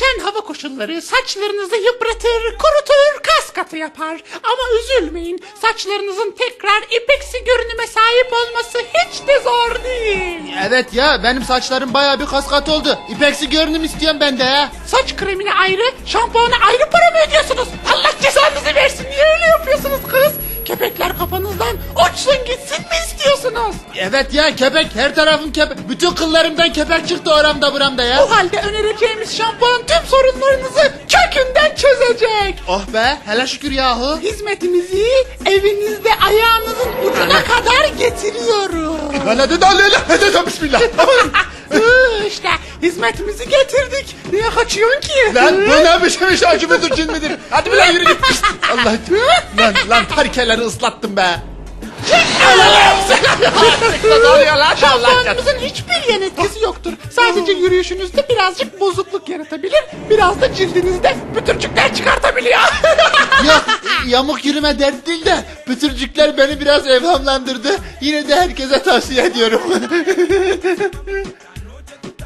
Değişen hava koşulları saçlarınızı yıpratır, kurutur, kas katı yapar. Ama üzülmeyin, saçlarınızın tekrar ipeksi görünüme sahip olması hiç de zor değil. Evet ya benim saçlarım baya bir kaskat oldu. İpeksi görünüm istiyorum ben de ya. Saç kremine ayrı, şampuana ayrı para mı ödüyorsunuz? Allah cezanızı versin, niye öyle yapıyorsunuz kız? Kepekler kafanızdan uçsun gitsin mi istiyorsunuz? Evet ya kepek her tarafım kepek. Bütün kıllarımdan kepek çıktı oramda buramda ya. O halde önereceğimiz şampuan tüm sorunlarınızı kökünden çözecek. Oh be hele şükür yahu. Hizmetimizi evinizde ayağınızın ucuna kadar getiriyoruz. Hele de hele hele de bismillah. İşte hizmetimizi getirdik. Niye kaçıyorsun ki? lan bu ne bir şeymiş acı mıdır cin midir? Hadi bir lan yürü git. Allah. lan lan parkeleri ıslattım be. Allah Şampuanımızın hiçbir yan etkisi yoktur. Sadece yürüyüşünüzde birazcık bozukluk yaratabilir. Biraz da cildinizde pütürcükler çıkartabiliyor. Yok yamuk yürüme dert değil de pütürcükler beni biraz evhamlandırdı. Yine de herkese tavsiye ediyorum.